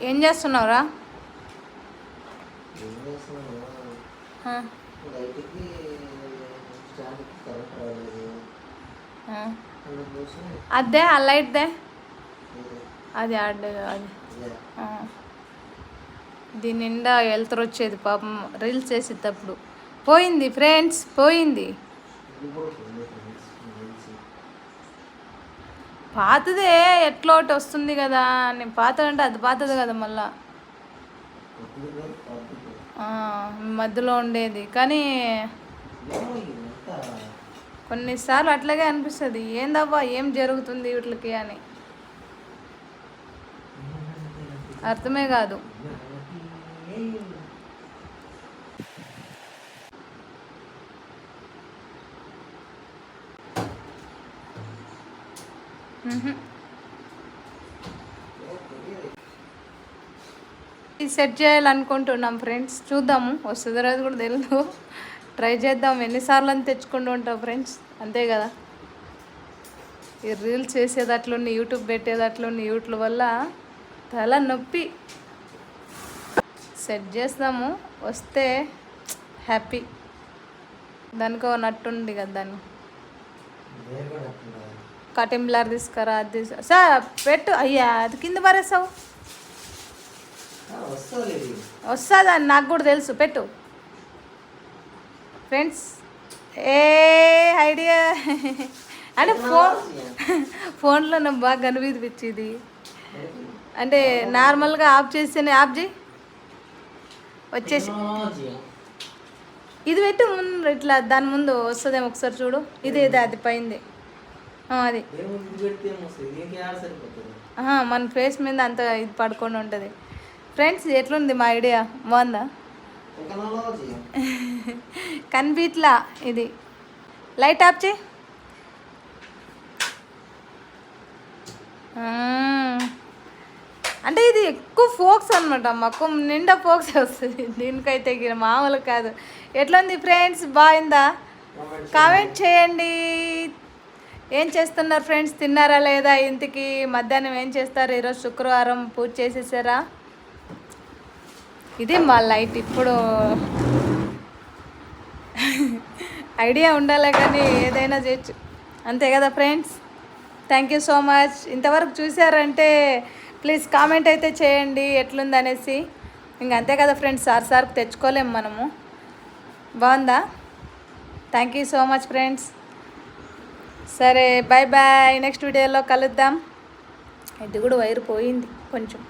ఏం చేస్తున్నావురా? అదే ఆ లైట్దే అది ఆడ అది. దీని నిండా వెళ్తారు వచ్చేది పాపం. రీల్స్ చేసేటప్పుడు. పోయింది ఫ్రెండ్స్ పోయింది ఇది కూడా ఉంది ఫ్రెండ్స్ మంచి పాతదే ఎట్లా ఒకటి వస్తుంది కదా నేను పాత అంటే అది పాతది కదా మళ్ళా. మధ్యలో ఉండేది. కానీ కొన్నిసార్లు అట్లాగే అనిపిస్తుంది. ఏందవ్వా ఏం జరుగుతుంది వీటికి అని. అర్థమే కాదు మ్హూ. ఇది సెట్ చేయాలనుకుంటున్నాం ఫ్రెండ్స్. చూద్దాము. వస్తుందో రాదు కూడా తెలియదు ట్రై చేద్దాం. ఎన్నిసార్లు అని తెచ్చుకుంటూ ఉంటాం ఫ్రెండ్స్? అంతే కదా? ఈ రీల్స్ చేసేదట్లుండి యూట్యూబ్ పెట్టేదట్లుండి యూట్యూబ్ వల్ల తల నొప్పి. సెట్ చేస్తాము. వస్తే హ్యాపీ. దానికో నట్టుంది కదా దాన్ని ఇదే కూడా అట్లా. కటింగ్ బ్లర్ తీసుకురా. అది సార్ పెట్టు. అయ్యా అది కింద పరేసావు. వస్తుందని నాకు కూడా తెలుసు. పెట్టు. ఫ్రెండ్స్ ఏ ఐడియా? అంటే ఫోన్ ఫోన్లో నాకు బాగా కనిపించింది అంటే నార్మల్గా ఆఫ్ చేస్తేనే ఆఫ్ చేయి. వచ్చేసి. ఇది పెట్టి ముందు ఇట్లా దాని ముందు వస్తుందేమో ఒకసారి చూడు. ఇది ఇది అది పైంది అది. మన ఫేస్ మీద అంత ఇది పడుకొని ఉంటుంది. ఫ్రెండ్స్ ఎట్లుంది మా ఐడియా బాగుందా? కనిపిట్లా ఇది. లైట్ ఆఫ్ మ్మ్. అంటే ఇది ఎక్కువ ఫోక్స్ అనమాట మాకు నిండా ఫోక్స్ వస్తుంది. దీనికైతే మామూలు కాదు. ఎట్లుంది ఫ్రెండ్స్ బాగుందా? కామెంట్ చేయండి. ఏం చేస్తున్నారు ఫ్రెండ్స్ తిన్నారా లేదా? ఇంటికి మధ్యాహ్నం ఏం చేస్తారు? ఈరోజు శుక్రవారం పూజ చేసేసారా? ఇది మా లైట్ ఇప్పుడు. ఐడియా ఉండాలి కానీ ఏదైనా చేయొచ్చు. అంతే కదా friends thank you so much ఇంతవరకు చూసారంటే ప్లీజ్ కామెంట్ అయితే చేయండి ఎట్లుంది అనేసి ఇంక అంతే కదా ఫ్రెండ్స్ సార్ సార్కి తెచ్చుకోలేము మనము. బాగుందా? Thank you so much friends సరే బాయ్ బాయ్ నెక్స్ట్ వీడియోలో కలుద్దాం. ఇది కూడా వైర్ పోయింది కొంచెం.